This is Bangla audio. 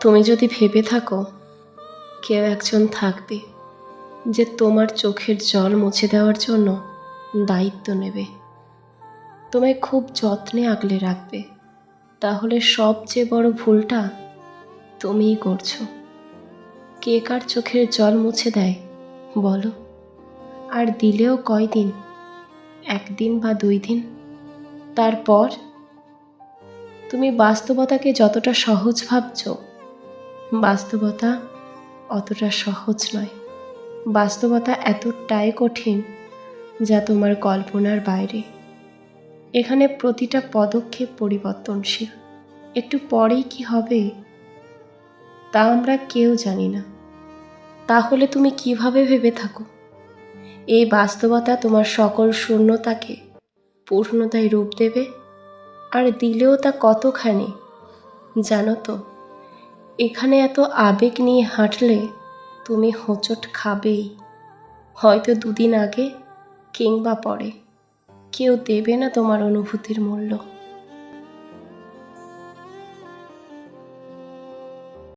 তুমি যদি ভেবে থাকো, কেউ একজন থাকবে যে তোমার চোখের জল মুছে দেওয়ার জন্য দায়িত্ব নেবে। তোমায় খুব যত্নে আগলে রাখবে। তাহলে সবচেয়ে বড় ভুলটা তুমিই করছ। কে কার চোখের জল মুছে দেয়, বলো। আর দিলেও কয়দিন? একদিন বা দুই দিন? তারপর? তুমি বাস্তবতাকে যতটা সহজ ভাবছ বাস্তবতা অতটা সহজ নয়। বাস্তবতা এতটাই কঠিন যা তোমার কল্পনার বাইরে। এখানে প্রতিটা পদক্ষেপ পরিবর্তনশীল। একটু পরেই কি হবে তা আমরা কেউ জানি না। তাহলে তুমি কীভাবে ভেবে থাকো? এই বাস্তবতা তোমার সকল শূন্যতাকে পূর্ণতায় রূপ দেবে আর দিলেও তা কতখানি জানো তো? এখানে এত আবেগ নিয়ে হাঁটলে তুমি হোঁচট খাবেই। হয়তো দুদিন আগে কিংবা পরে। কেউ দেবে না তোমার অনুভূতির মূল্য।